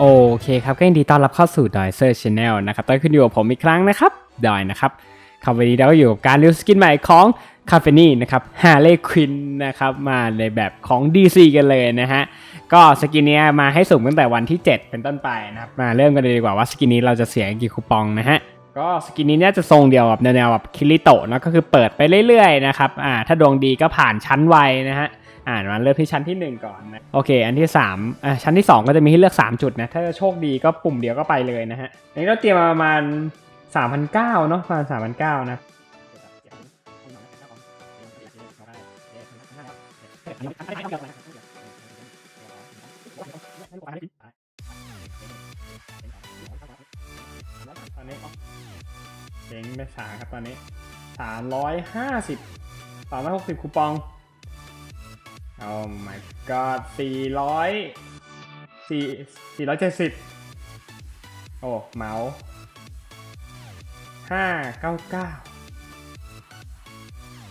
โอเคครับก็ยินดีต้อนรับเข้าสู่ดอยเซอร์ชแนลนะครับตอนขึ้นอยู่กับผมอีกครั้งนะครับดอยนะครับครับวันนี้เราก็อยู่กับการรีวิวสกินใหม่ของคาเฟนี่นะครับฮาร์เลควินนะครับมาในแบบของ DC กันเลยนะฮะก็สกินนี้มาให้สุ่มตั้งแต่วันที่ 7 เป็นต้นไปนะครับมาเริ่มกันเลยดีกว่าว่าสกินนี้เราจะเสียกี่คูปองนะฮะก็สกินนี้เนี่ยจะทรงเดียวกับแนวแบบคิริโตะนะก็คือเปิดไปเรื่อยๆนะครับอ่าถ้าดวงดีก็ผ่านชั้นไวนะฮะ อ่านมาเริ่มที่ชั้นที่ 1 ก่อนนะโอเค อันที่3อะชั้นที่ 2 ก็จะมีให้เลือก 3 จุดนะถ้าโชคดีก็ปุ่มเดียวก็ไปเลยนะฮะอันนี้เราเตรียมมาประมาณ3,900เนาะประมาณ3,900นะตอนนี้เจ๊งไปสามครับตอนนี้สามร้อยห้าสิบสามร้อยหกสิบคูปอง โอ้ my god สี่ร้อยสี่สี่ร้อยเจ็ดสิบโอ้ เมาส์ห้าเก้าเก้า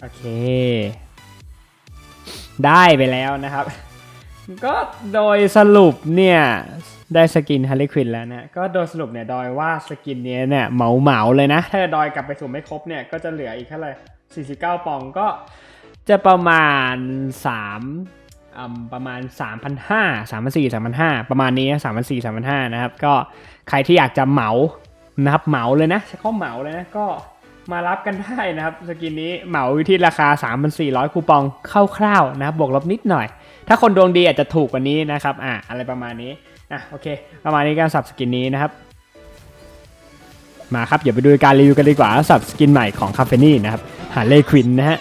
โอเค ได้ไปแล้วนะครับ ก็โดยสรุปเนี่ย ได้สกินฮาร์ลีควินแล้วนะ ก็โดยสรุปเนี่ย ดอยว่าสกินเนี้ยเนี่ยเหมาเหมาเลยนะ ถ้าดอยกลับไปสู่ไม่ครบเนี่ย ก็จะเหลืออีกเท่าไหร่49 ปองก็ จะประมาณ3อืมประมาณ 3,500 3,400 3,500 ประมาณนี้นะ3,400 3,500 นะครับ ก็ใครที่อยากจะเหมานะครับเหมาเลยนะใช้ข้อเหมาเลยนะก็มารับกันได้นะครับสกินนี้เหมาอยู่ที่ราคา 3,400 คูปองคร่าวๆนะครับบวกลบนิดหน่อย ถ้าคนดวงดีอาจจะถูกกว่านี้นะครับอะอะไรประมาณนี้อะโอเค ประมาณนี้การสับสกินนี้นะครับ มาครับ เดี๋ยวไปดูการรีวิวกันดีกว่าสับสกินใหม่ของคาเฟนี่นะครับฮาร์เลควินนะฮะ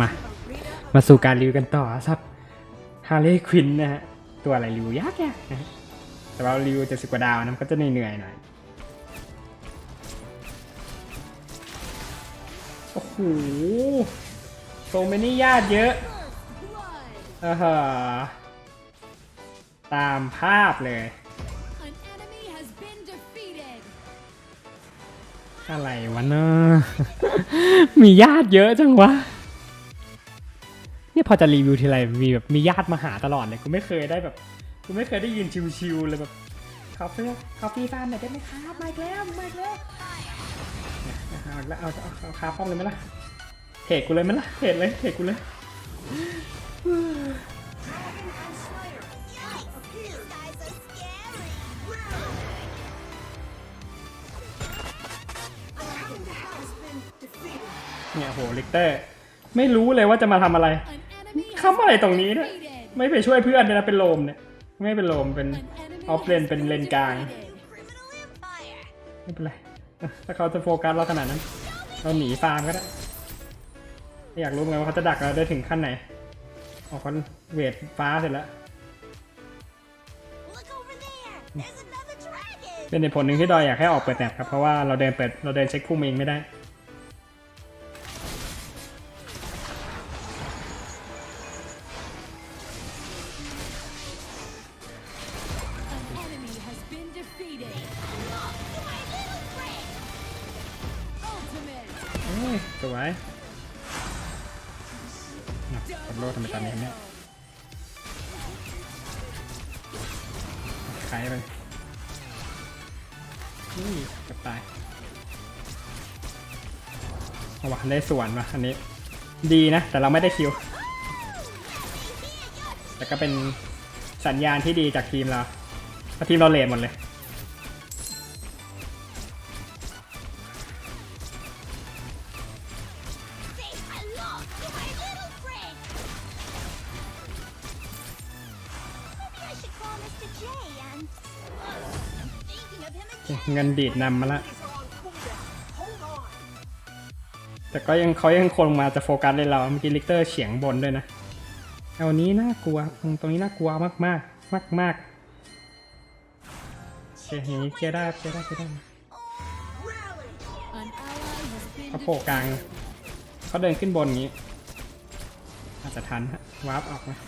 มา มาสู่การรีวิวกันต่อครับฮาร์เลย์ควินนะฮะ ตัวอะไรรีวิวยากยากนะฮะแต่ว่ารีวิวเจ็ดสิบกว่าดาวนะมันก็จะเหนื่อยหน่อย โอ้โหโซเมนี่ญาติเยอะเออฮะตามภาพเลย อะไรวะเนอะมีญาติเยอะจังวะ เนี่ยพอจะรีวิวทีไรมีแบบมีญาติมาหาตลอดเลยกูไม่เคยได้แบบกูไม่เคยได้ยืนชิวๆเลยแบบคาเฟ่คาเฟ่ฟาร์มหน่อยได้ไหมครับมาแล้วมาแล้วเอาแล้วเอาเอาเอาคาป้อมเลยไหมล่ะเทรดกูเลยไหมล่ะเทรดเลยเทรดกูเลยเนี่ยโหลิกเตอร์ ไม่รู้เลยว่าจะมาทำอะไร An enemy has เข้ามาอะไรตรงนี้เนี่ย defeated. ไม่ไปช่วยเพื่อนเลยนะเป็นโลมเนี่ย ไม่เป็นโลมเป็น An enemy ออฟเลน has เป็น been เลนกลาง defeated. ไม่เป็นไรอะถ้าเขาจะโฟกัสเราขนาดนั้น เราหนีฟาร์มก็ได้ อยากรู้เหมือนกันว่าเขาจะดักเราได้ถึงขั้นไหนออกคอนเวทฟ้าเสร็จแล้ว Look over there. There's another dragon. เป็นเหตุผลหนึ่งที่ดอยอยากให้ออกเปิดแมปครับ เพราะว่าเราเดินเปิดเราเดินเช็คพุ่มเองไม่ได้ ใครไปนี่กับตายเอาวะได้ส่วนมาอันนี้ ดีนะ แต่เราไม่ได้คิว แต่ก็เป็นสัญญาณที่ดีจากทีมเราเพราะทีมเราเลนหมดเลย เงินดีดนำมาละแต่ก็ยังเขายังคงมาจะโฟกัสในเราเมื่อกี้ลิกเตอร์เฉียงบนด้วยนะเอานี้น่ากลัวตรงนี้น่ากลัวมากมากมากมากเคอย่างนี้เคลียร์ได้เคลียร์ได้เคลียร์ได้เขาโผล่กลางเขาเดินขึ้นบนนี้ อาจจะทันฮะวาร์ปออกนะ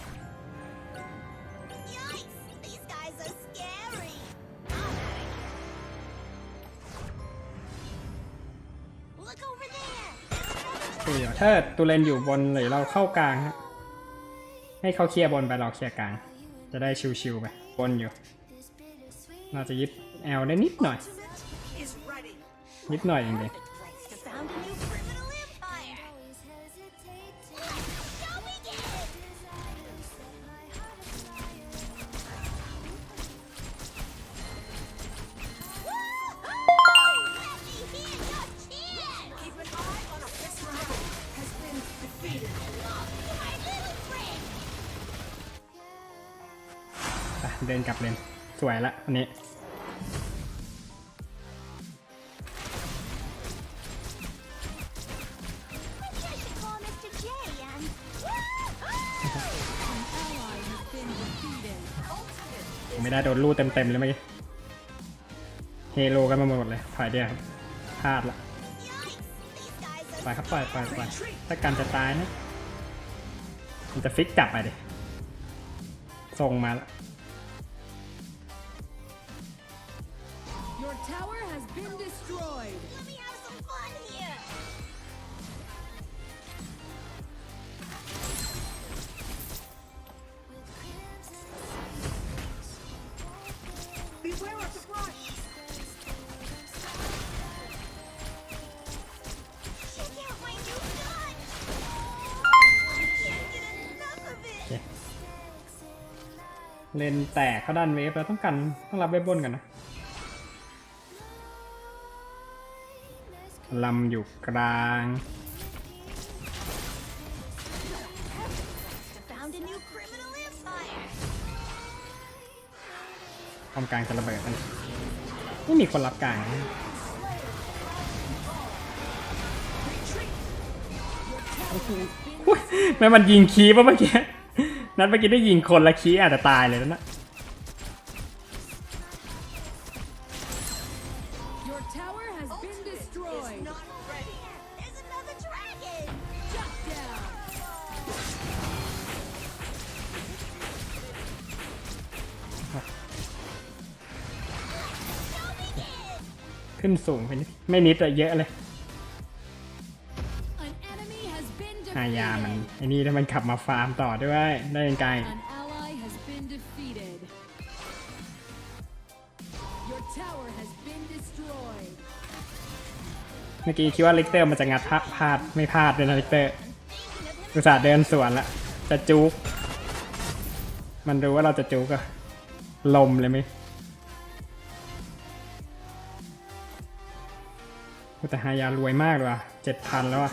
เธอถ้าตูเลนอยู่บนหรือเราเข้ากลางฮะให้เขาเคลียร์บนไปเราเคลียร์กลาง จะได้ชิวๆไปบนอยู่น่าจะยึดแอลได้นิดหน่อย นิดหน่อยเองเลย เดินกลับเลนสวยละอันนี้ไม่ได้โดนลู่เต็มๆเลยเมื่อกี้เฮโลกันมาหมดเลยฝ่ายเดียวครับพลาดละ Yikes! These guys ปครับปล่อยปล่อยปล่อยถ้ากันจะตายนะมันจะฟิกกลับไปดิส่งมาละ Your tower has been destroyed. Let me have some fun here. Beware of the brush. Check out my new gun. I can't get enough of it. เลนแตกเขาดันเวฟแล้วต้องกันต้องรับเวฟบนกันนะ ลำอยู่กลาง Found a new criminal empire. ป้อมกลางจะระเบิดมันไม่มีคนรับกลางนะอุ๊ยแม่มันยิงคีปะเมื่อกี้ นัดเมื่อกี้ได้ยิงคนละคีอาจจะตายเลยแล้วนะ ขึ้นสูงไปนิดไม่นิดแต่เยอะเลย An enemy has been หายามัน defeated. ไอ้นี่ถ้ามันขับมาฟาร์มต่อด้วยได้ยังไง An ally has been defeated. Your tower has been destroyed. เมื่อกี้คิดว่าลิกเตอร์มันจะงัดพลาดพลาดไม่พลาดเลยนะลิกเตอร์อุตส่าห์เดินสวนละจะจุกมันรู้ว่าเราจะจุกอะลมเลยไหม แต่หายารวยมากเลยว่ะเจ็ดพันแล้วอะ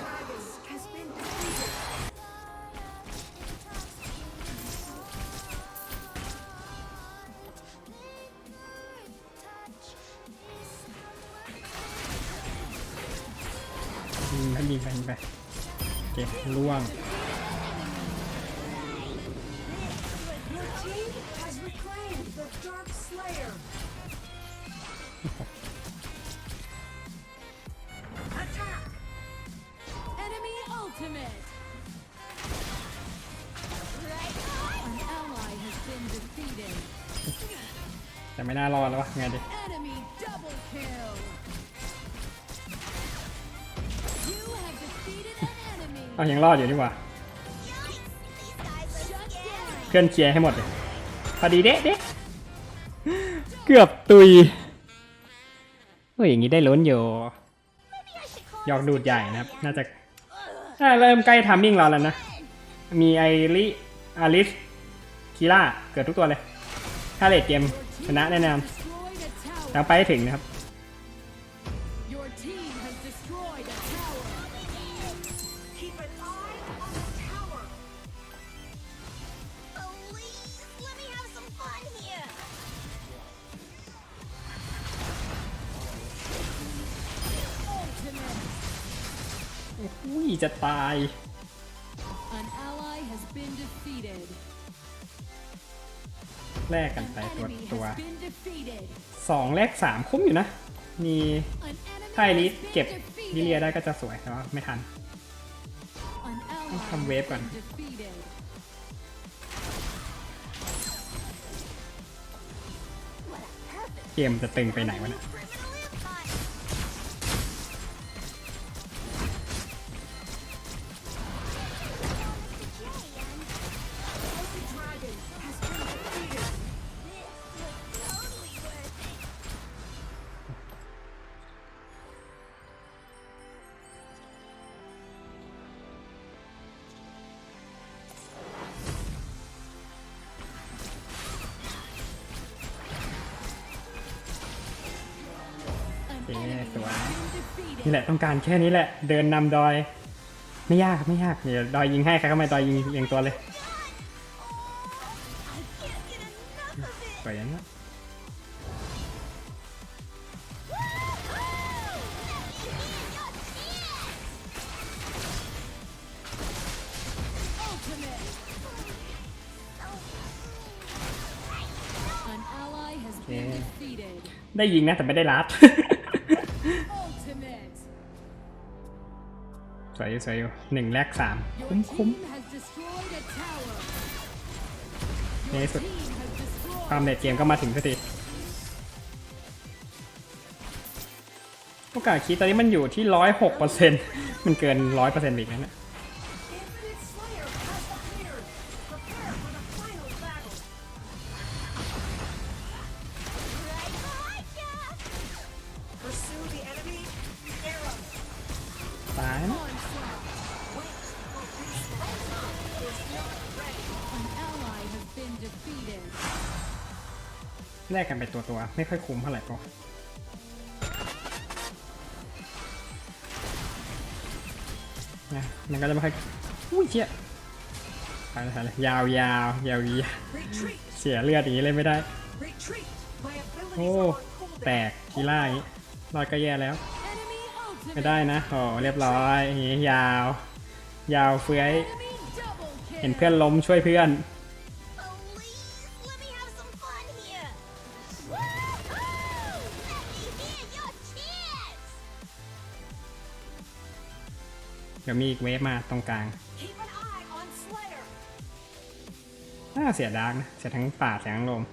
แต่ไม่น่ารอดแล้ววะไงดิ Enemy double kill. You have defeated an enemy. เอายังรอดอยู่นี่หว่า These guys are Shut scary. down. เพื่อนเคลียร์ให้หมดเลยพอดีเด๊ะเด๊ะเกือบตุยเฮ้ยอย่างนี้ได้ลุ้นอยู่ Maybe I should call ยอก Mr. ดูดใหญ่ J นะครับ and- น่าจะอ่าเริ่มใกล้ทามมิ่งเราแล้วนะ มีไอริอาริสคีล่าเกิดทุกตัวเลยถ้าเลดเกม Your ชนะแน่นอนตามไปถึงนะครับ อุ้ยจะตาย แลกกันไปตัวตัวสองแลกสามคุ้มอยู่นะ มีถ้าไอริสเก็บลิเลียได้ก็จะสวยแต่ว่าไม่ทัน ต้องทำเวฟก่อนเกมจะตึงไปไหนวะเนี่ย นี่แหละต้องการแค่นี้แหละ เดินนำดอย ไม่ยากครับไม่ยากเดี๋ยวดอยยิงให้ใครเข้ามาดอยยิงเรียงตัวเลย I can't get enough of it. สวยอย่างนี้ Ultimate. An ally has been Okay. defeated. ได้ยิงนะแต่ไม่ได้ลัด สวยอยู่สวยอยู่หนึ่งแลกสาม Your คุ้มคุ้ม team has destroyed a tower. ใน Your ที่สุด team has destroyed ความเด็ดเกมก็มาถึงสักทีโอกาสคิดตอนนี้มันอยู่ที่ร้อยหกเปอร์เซ็นต์มันเกินร้อยเปอร์เซ็นต์อีกแล้วเนี่ย แลกกันไปตัวตัวไม่ค่อยคุ้มเท่าไหร่ก็นะมันก็จะไม่ค่อยอุ้ยเชี่ยไปเลยไปเลยยาวยาวยาวยาว Retreat. เสียเลือดอย่างนี้เลยไม่ได้ โอ้แต cooldown. กทีล่าอย่างนี้รอดก็แย่แล้ว ไม่ได้นะโอ้เรียบร้อยอย่างนี้ยาว ยาวเฟื้อยเห็นเพื่อนล้มช่วยเพื่อน ดี๋ยวมีอีกเวฟมาตรงกลางน่าเสียดาร์กนะ เสียทั้งป่าเสียทั้งลม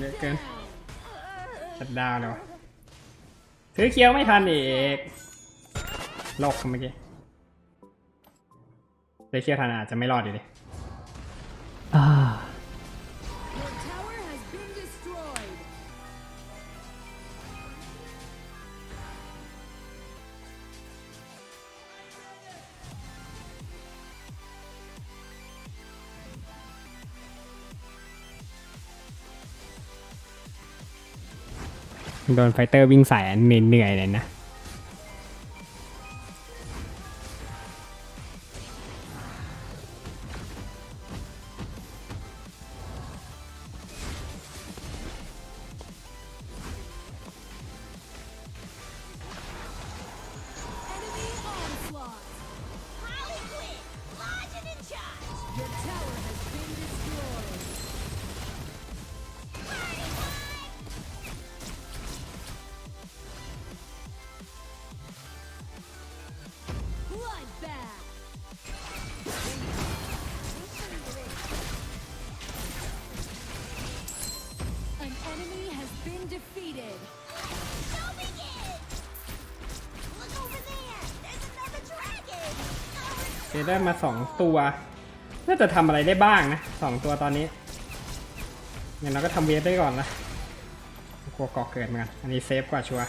เยอะเกินชัดดาวเลยวะถือเคียวไม่ทันอีกโลกเมื่อกี้เด้เคียวทันอาจจะไม่รอดอยู่ดิ โดนไฟเตอร์วิ่งใส่เหนื่อยๆเลยนะ ได้มาสองตัวน่าจะทำอะไรได้บ้างนะสองตัวตอนนี้งั้นเราก็ทำเวฟได้ก่อนนะกลัวก่อเกิดเหมือนกันอันนี้เซฟกว่าชัวร์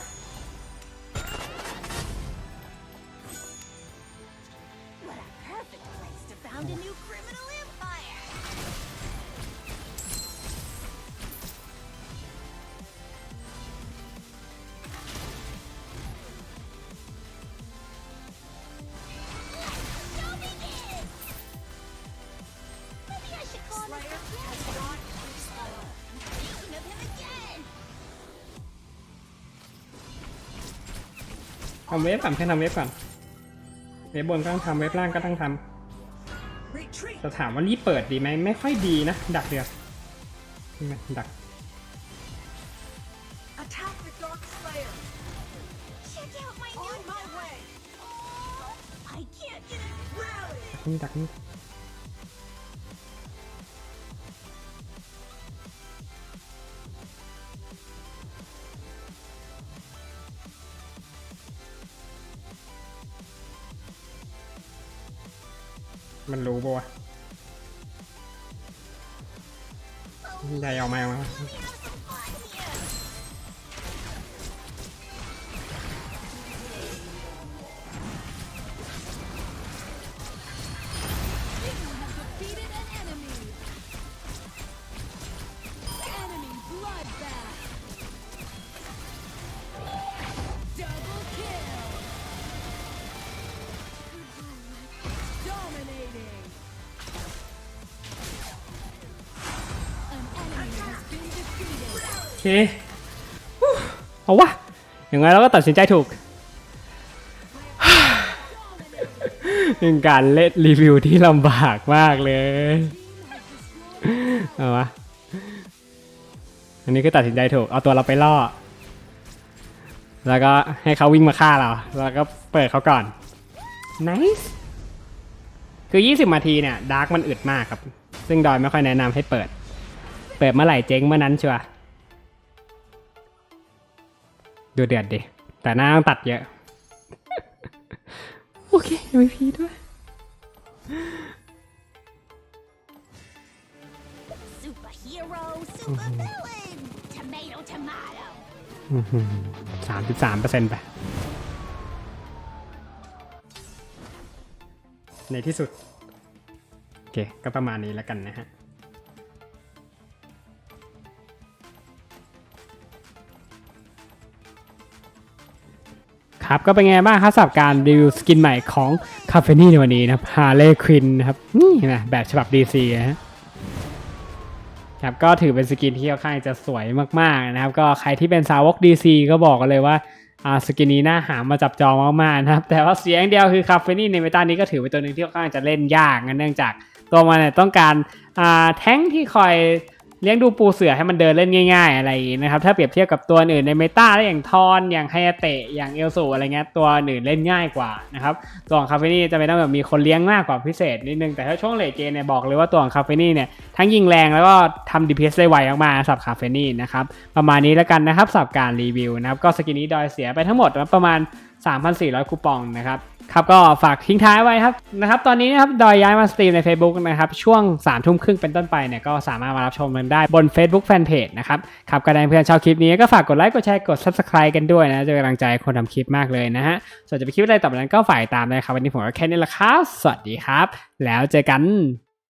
ทำเวฟก่อนแค่ทำเวฟก่อนเวฟบนก็ต้องทำเวฟล่างก็ต้องท Retreat. ำจะถามว่ารีบเปิดดีไหมไม่ค่อยดีนะ ดักเดียวนี่ไงดัก Attack the Dark Slayer. มันรู้ปะวะยายออกมาแล้ว เคเอาวะอย่างไรเราก็ตัดสินใจถูกเป็นการเล่นรีวิวที่ลำบากมากเลยเอาวะอันนี้คือตัดสินใจถูก เอาตัวเราไปล่อ แล้วก็ให้เขาวิ่งมาฆ่าเรา แล้วก็เปิดเขาก่อน nice คือ 20นาทีเนี่ยดาร์กมันอึดมากครับ ซึ่งดอยไม่ค่อยแนะนำให้เปิด เปิดเมื่อไหร่เจ๊งเมื่อนั้นชัวร์ ดูเดือดดิ แต่หน้าต้องตัดเยอะ โอเค MVP ด้วย Superhero, supervillain. Tomato, tomato. สามสิบสามเปอร์เซ็นต์ไป ในที่สุด โอเค ก็ประมาณนี้แล้วกันนะฮะ ครับก็เป็นไงบ้างครับสำหรับการรีวิวสกินใหม่ของคาเฟนี่ในวันนี้นะครับฮาร์เลย์ควินนะครับนี่นะแบบฉบับ DC นะฮะครับก็ถือเป็นสกินที่ค่อนข้างจะสวยมากๆนะครับ ก็ใครที่เป็นสาวก DC ก็บอกกันเลยว่าอาสกินนี้น่าหามาจับจองมากๆนะครับ แต่ว่าเสียงเดียวคือคาเฟนี่ในเมตานี้ก็ถือเป็นตัวหนึ่งที่ค่อนข้างจะเล่นยากเนื่องจากตัวมันเนี่ยต้องการแท้งที่คอย เลี้ยงดูปูเสือให้มันเดินเล่นง่าย ๆ อะไรนะครับ ถ้าเปรียบเทียบกับตัวอื่นในเมตาได้อย่างทอน อย่างไฮเตะ อย่างเอลสูอะไรเงี้ย ตัวอื่นเล่นง่ายกว่านะครับ ตัวของคาเฟนี่จะไม่ต้องแบบมีคนเลี้ยงมากกว่าพิเศษนิดนึง แต่ถ้าช่วงเลเกมเนี่ยบอกเลยว่าตัวของคาเฟนี่เนี่ยทั้งยิงแรงแล้วก็ทำ DPS ได้ไวมากๆสำหรับคาเฟนี่นะครับ ประมาณนี้แล้วกันนะครับสำหรับการรีวิวนะครับ ก็สกินนี้ดอยเสียไปทั้งหมดประมาณ 3,400 คูปองนะครับ ครับก็ฝากทิ้งท้ายไว้ครับนะครับ ตอนนี้นะครับดอยย้ายมาสตรีมใน Facebook นะครับ ช่วง3ามทุ่มครึ่งเป็นต้นไปเนี่ยก็สามารถมารับชมกันได้บน Facebook Fanpage นะครับครับก็ได้เพื่อนชอบคลิปนี้ก็ฝากกดไลค์กดแชร์กด Subscribe กันด้วยนะจะเป็นกำลังใจคนทำคลิปมากเลยนะฮะส่วนจะไปคลิปอะไรต่อไปนั้นก็ฝ่ายตามเลยครับวันนี้ผมก็แค่นี้แหละครับสวัสดีครับ แล้วเจอกัน